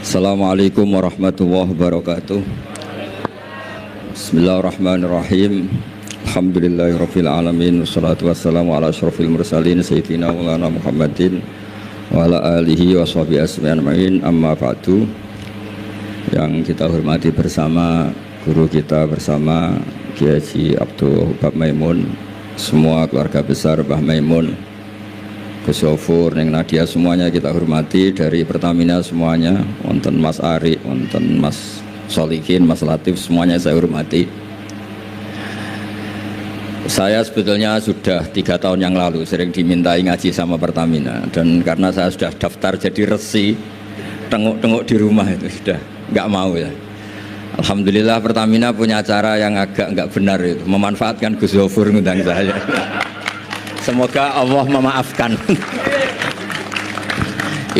Assalamualaikum warahmatullahi wabarakatuh. Bismillahirrahmanirrahim. Alhamdulillahirabbil alamin. Wassalatu wassalamu ala asyrafil mursalin sayyidina Maulana Muhammadin wa ala alihi wa sahbihi ajmain. Amma ba'du. Yang kita hormati bersama guru kita bersama Kiai Abdul Hubab Maimun semua keluarga besar Mbah Maimun Gus Neng Nadia semuanya kita hormati. Dari Pertamina semuanya wonten Mas Ari, wonten Mas Solikin, Mas Latif semuanya saya hormati. Saya sebetulnya sudah tiga tahun yang lalu sering dimintai ngaji sama Pertamina. Dan karena saya sudah daftar jadi resi tengok-tengok di rumah itu sudah nggak mau ya. Alhamdulillah Pertamina punya cara yang agak nggak benar itu. Memanfaatkan Gus Yofur ngundang saya Semoga Allah memaafkan.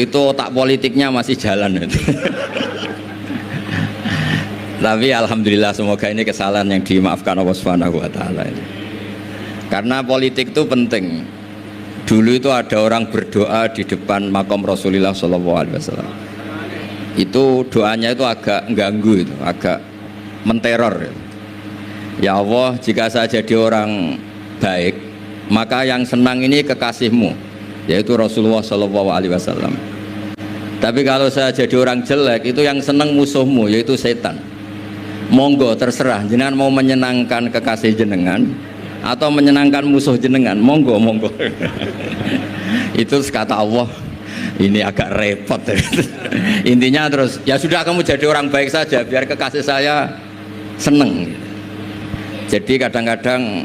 itu otak politiknya masih jalan. Tapi alhamdulillah semoga ini kesalahan yang dimaafkan Allah Subhanahu wa taala Karena politik itu penting. Dulu itu ada orang berdoa di depan makam Rasulullah Shallallahu alaihi wasallam. Itu doanya itu agak ganggu itu, agak menteror. Ya Allah, jika saya jadi orang baik, maka yang senang ini kekasihmu yaitu Rasulullah Shallallahu Alaihi Wasallam. Tapi kalau saya jadi orang jelek itu yang senang musuhmu yaitu setan. Monggo terserah jenengan mau menyenangkan kekasih jenengan atau menyenangkan musuh jenengan? Monggo monggo. Itu kata Allah. Ini agak repot. Intinya terus ya sudah kamu jadi orang baik saja biar kekasih saya seneng. Jadi kadang-kadang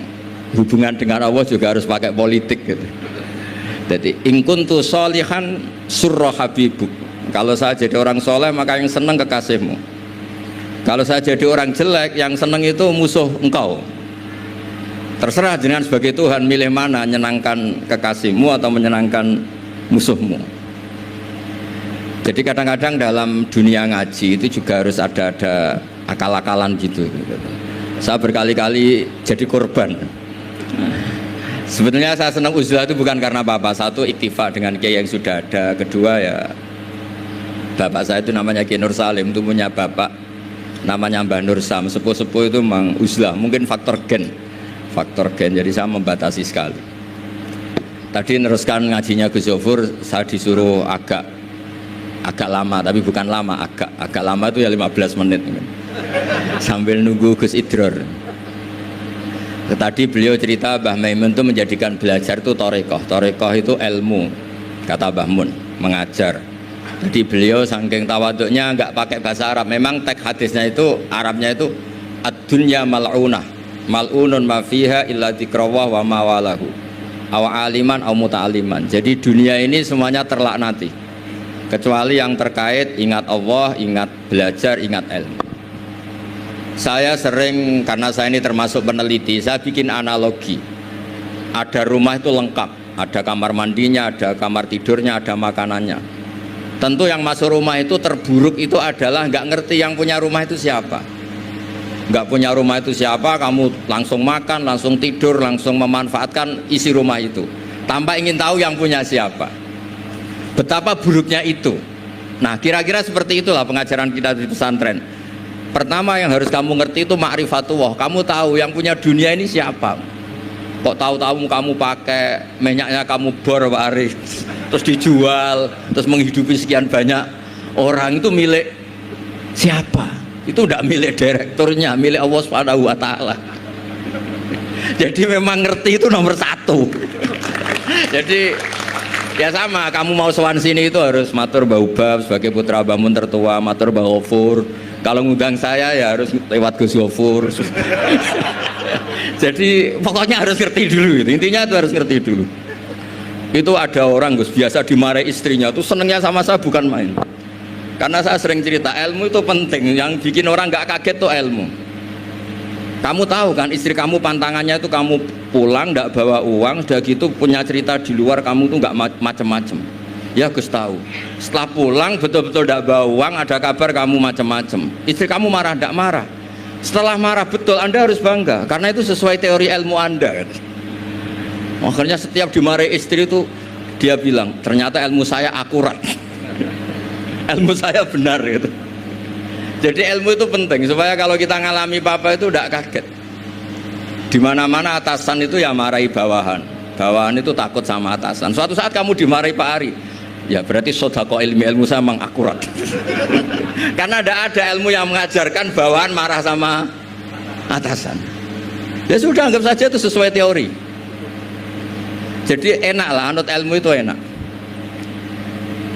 hubungan dengan Allah juga harus pakai politik gitu. Jadi ingkuntu solihan surroh habibuk. Kalau saya jadi orang soleh maka yang senang kekasihmu. Kalau saya jadi orang jelek yang senang itu musuh engkau. Terserah dengan sebagai Tuhan milih mana menyenangkan kekasihmu atau menyenangkan musuhmu. Jadi kadang-kadang dalam dunia ngaji itu juga harus ada ada akal-akalan gitu. Saya berkali-kali jadi korban Sebetulnya saya senang uzlah itu bukan karena apa-apa. Satu iktifa dengan kiai yang sudah ada. Kedua ya bapak saya itu namanya Kiai Nur Salim itu punya bapak namanya Mbah Nur Sam. Sepuh-sepuh itu memang uzlah. Mungkin faktor gen. Faktor gen. Jadi saya membatasi sekali. Tadi neruskan ngajinya Gus Yofur, saya disuruh agak agak lama, tapi bukan lama, agak agak lama itu ya 15 menit. Sambil nunggu Gus Idror. Tadi beliau cerita Mbah Maimun itu menjadikan belajar itu torekoh. Torekoh itu ilmu, kata Mbah Mun, mengajar. Jadi beliau saking tawaduknya nggak pakai bahasa Arab. Memang teks hadisnya itu Arabnya itu ad-dunya mal'unah. Mal'unun ma fiha illa dikrawah wa mawalahu. Awa aliman aw muta'aliman. Jadi dunia ini semuanya terlaknati. Kecuali yang terkait ingat Allah, ingat belajar, ingat ilmu saya sering karena saya ini termasuk peneliti saya bikin analogi. Ada rumah itu lengkap. Ada kamar mandinya ada kamar tidurnya ada makanannya. Tentu yang masuk rumah itu terburuk itu adalah nggak ngerti yang punya rumah itu siapa. Nggak punya rumah itu siapa kamu langsung makan langsung tidur langsung memanfaatkan isi rumah itu. Tanpa ingin tahu yang punya siapa. Betapa buruknya itu. Nah kira-kira seperti itulah pengajaran kita di pesantren Pertama yang harus kamu ngerti itu ma'rifatullah. Kamu tahu yang punya dunia ini siapa. Kok tahu-tahu kamu pakai minyaknya kamu bor Pak Arif, terus dijual, terus menghidupi sekian banyak orang itu milik siapa? Itu tidak milik direkturnya, milik Allah Subhanahu wa taala. Jadi memang ngerti itu nomor satu. Jadi ya sama kamu mau sowan sini itu harus matur Mbah Ubab sebagai putra bangun tertua matur Mbah Ofur. Kalau ngundang saya ya harus lewat Gus Yofur jadi pokoknya harus ngerti dulu gitu. intinya itu harus ngerti dulu. Itu ada orang Gus biasa dimarahi istrinya tuh senengnya sama saya bukan main. Karena saya sering cerita ilmu itu penting. Yang bikin orang nggak kaget tuh ilmu kamu tahu kan istri kamu pantangannya itu kamu pulang nggak bawa uang sudah gitu punya cerita di luar kamu tuh nggak macem-macem Ya Gus tahu. Setelah pulang betul-betul tidak bawa uang, ada kabar kamu macam-macam. Istri kamu marah tidak marah. Setelah marah betul, Anda harus bangga karena itu sesuai teori ilmu Anda. Akhirnya setiap dimarahi istri itu dia bilang, ternyata ilmu saya akurat. ilmu saya benar gitu jadi ilmu itu penting supaya kalau kita ngalami apa itu tidak kaget. Di mana-mana atasan itu ya marahi bawahan. Bawahan itu takut sama atasan. Suatu saat kamu dimarahi Pak Ari. Ya berarti sodako ilmu ilmu saya memang akurat. Karena tidak ada ilmu yang mengajarkan bawahan marah sama atasan. Ya sudah anggap saja itu sesuai teori. Jadi enak lah anut ilmu itu enak.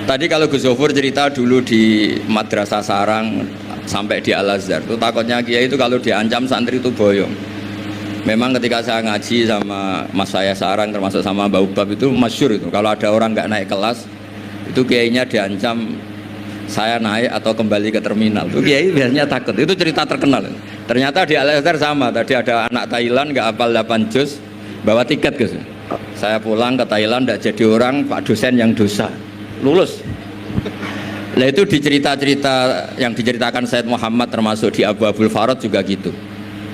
Tadi kalau Gus Zofur cerita dulu di madrasah sarang sampai di Al Azhar itu takutnya kiai itu kalau diancam santri itu boyong. Memang ketika saya ngaji sama mas saya sarang termasuk sama Mbak Ubab itu masyur itu. Kalau ada orang nggak naik kelas itu kiainya diancam saya naik atau kembali ke terminal. Itu kiai biasanya takut. Itu cerita terkenal. Ternyata di Al Azhar sama. Tadi ada anak Thailand nggak hafal 8 juz bawa tiket guys saya pulang ke Thailand tidak jadi orang pak dosen yang dosa. Lulus Nah itu di cerita-cerita yang diceritakan Said Muhammad termasuk di Abu Abdul Farad juga gitu.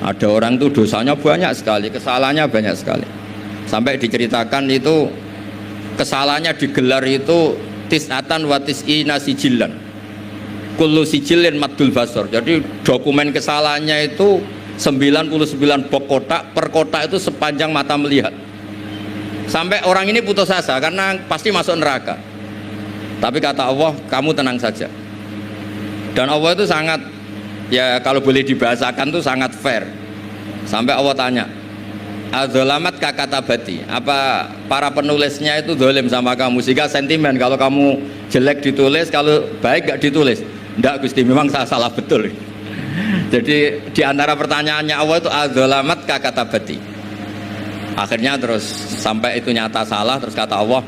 Ada orang tuh dosanya banyak sekali, kesalahannya banyak sekali. Sampai diceritakan itu kesalahannya digelar itu tisatan watis ina sijilan kullu sijilin madul basor jadi dokumen kesalahannya itu 99 bok kotak per kotak itu sepanjang mata melihat sampai orang ini putus asa karena pasti masuk neraka tapi kata Allah kamu tenang saja. Dan Allah itu sangat ya kalau boleh dibahasakan itu sangat fair. Sampai Allah tanya Azolamat kakatabati apa para penulisnya itu dolim sama kamu? Sehingga sentimen kalau kamu jelek ditulis kalau baik gak ditulis. Enggak Gusti memang saya salah betul. Jadi di antara pertanyaannya Allah itu azolamat kakatabati akhirnya terus sampai itu nyata salah terus kata Allah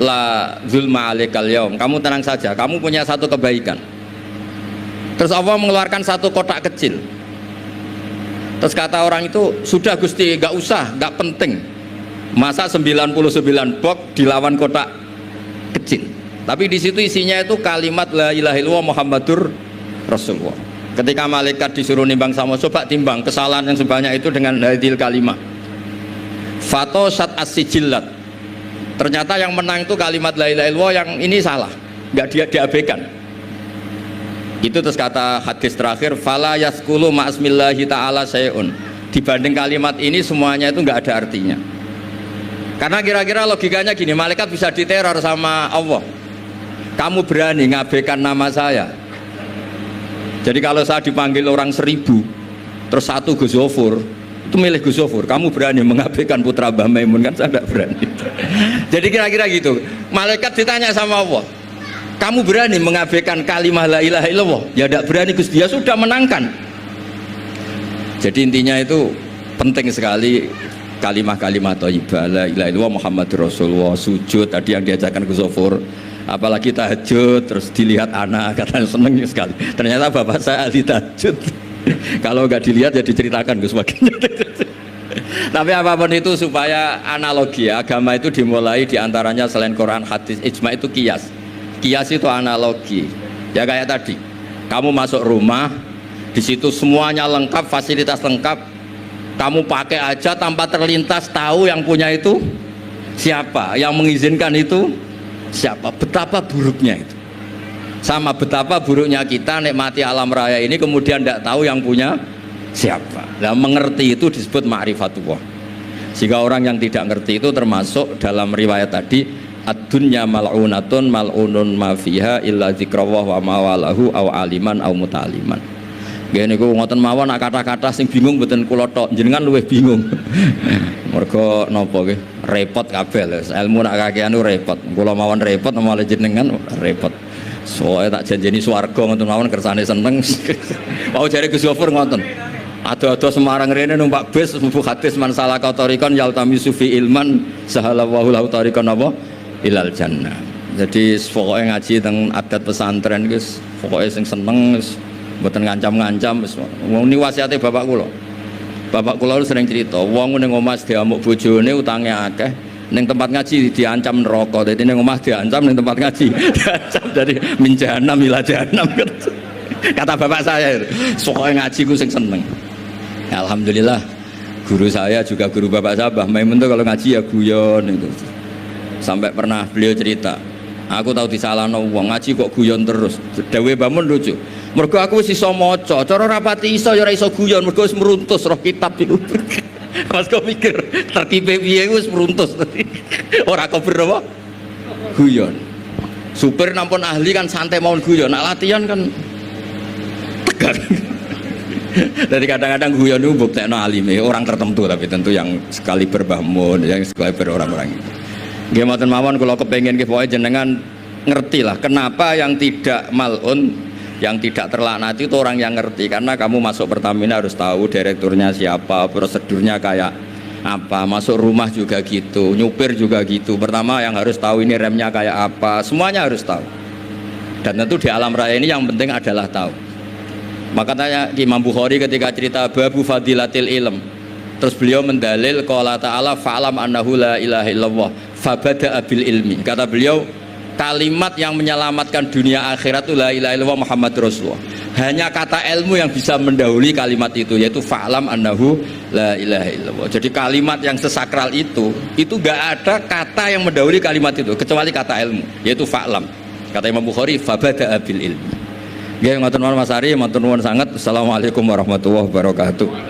la zulma alikal yaum kamu tenang saja kamu punya satu kebaikan terus Allah mengeluarkan satu kotak kecil Terus kata orang itu, sudah Gusti, gak usah, gak penting. Masa 99 bok dilawan kotak kecil. Tapi di situ isinya itu kalimat la ilaha illallah Muhammadur Rasulullah. Ketika malaikat disuruh nimbang sama, coba timbang kesalahan yang sebanyak itu dengan hadil kalimat. Fato sat asijillat. Ternyata yang menang itu kalimat la ilaha illallah yang ini salah, nggak dia diabaikan. Itu terus kata hadis terakhir fala yaskulu ma'asmillahi ta'ala sayun dibanding kalimat ini semuanya itu nggak ada artinya. Karena kira-kira logikanya gini malaikat bisa diteror sama Allah. Kamu berani ngabaikan nama saya? Jadi kalau saya dipanggil orang seribu terus satu Gus itu milih Gus Zofur kamu berani mengabaikan putra Mbah Maimun kan saya tidak berani. Jadi kira-kira gitu. Malaikat ditanya sama Allah kamu berani mengabaikan kalimat la ilaha illallah? Ya tidak berani Gusti. Ya sudah menangkan. Jadi intinya itu penting sekali kalimat-kalimat thayyibah la ilaha illallah Muhammad Rasulullah sujud tadi yang diajarkan Gus Sofur apalagi tahajud terus dilihat anak katanya seneng sekali. Ternyata bapak saya ahli tahajud kalau nggak dilihat ya diceritakan Gus baginya tapi apa pun itu supaya analogi agama itu dimulai di antaranya selain Quran hadis ijma itu kias. Kias itu analogi. Ya kayak tadi kamu masuk rumah di situ semuanya lengkap fasilitas lengkap. Kamu pakai aja tanpa terlintas tahu yang punya itu siapa yang mengizinkan itu siapa. Betapa buruknya itu sama betapa buruknya kita nikmati alam raya ini kemudian tidak tahu yang punya siapa dan mengerti itu disebut ma'rifatullah sehingga orang yang tidak ngerti itu termasuk dalam riwayat tadi ad-dunya mal'unatun mal'unun ma fiha illa zikrawah wa mawalahu aw aliman aw mutaliman Gini ku ngoten mawon nak kata-kata sing bingung mboten kula tok jenengan luwih bingung. Mergo napa nggih repot kabeh lho. Ilmu nak kakean repot. Kula mawon repot malah jenengan repot. Soalnya tak janjeni swarga ngoten mawon kersane seneng. Mau jare Gus Gofur ngoten. Ada-ada Semarang rene numpak bis mlebu hadis man salah kautorikon yaltami sufi ilman sahalallahu lahu tarikon apa? ilal jannah jadi pokoknya ngaji tentang adat pesantren guys pokoknya sing seneng guys buatan ngancam-ngancam ini wasiatnya bapak kulo bapak kulo sering cerita wong ning omah diamuk bojone utangnya akeh ning tempat ngaji diancam neraka. Jadi ning omah diancam ning tempat ngaji diancam. Dari minjana mila jahanam kata bapak saya pokoknya ngaji sing seneng. Alhamdulillah. Guru saya juga guru bapak saya Mbah Maimun tuh kalau ngaji ya guyon itu. Sampai pernah beliau cerita Aku tahu disalahno wong ngaji kok guyon terus. Dewe bangun lucu. Mergo aku wis iso maca, cara rapati iso ya iso guyon. Mergo wis meruntus roh kitab iku. Mas kok mikir tertipe piye wis meruntus. ora kober apa? Guyon. Supir nampun ahli kan santai mau guyon, nak latihan kan tegar. Jadi kadang-kadang guyon itu buktekno alime orang tertentu tapi tentu yang sekali berbangun, yang sekali berorang-orang itu. Mboten mawon kula kepengin nggih jenengan ngerti lah kenapa yang tidak malun yang tidak terlaknati itu orang yang ngerti karena kamu masuk Pertamina harus tahu direkturnya siapa, prosedurnya kayak apa, masuk rumah juga gitu, nyupir juga gitu. Pertama yang harus tahu ini remnya kayak apa, semuanya harus tahu. Dan tentu di alam raya ini yang penting adalah tahu. Makanya Imam Bukhari ketika cerita babu fadilatil ilm Terus beliau mendalil qala ta'ala fa'lam annahu la ilaha illallah fabada abil ilmi. Kata beliau kalimat yang menyelamatkan dunia akhirat itu la ilaha illallah Muhammad Rasulullah. Hanya kata ilmu yang bisa mendahului kalimat itu yaitu fa'lam annahu la ilaha illallah. Jadi kalimat yang sesakral itu itu gak ada kata yang mendahului kalimat itu kecuali kata ilmu yaitu fa'lam. Kata Imam Bukhari fabada abil ilmi. Ya, ngoten Mas Ari, nuwun sangat. Assalamualaikum warahmatullahi wabarakatuh.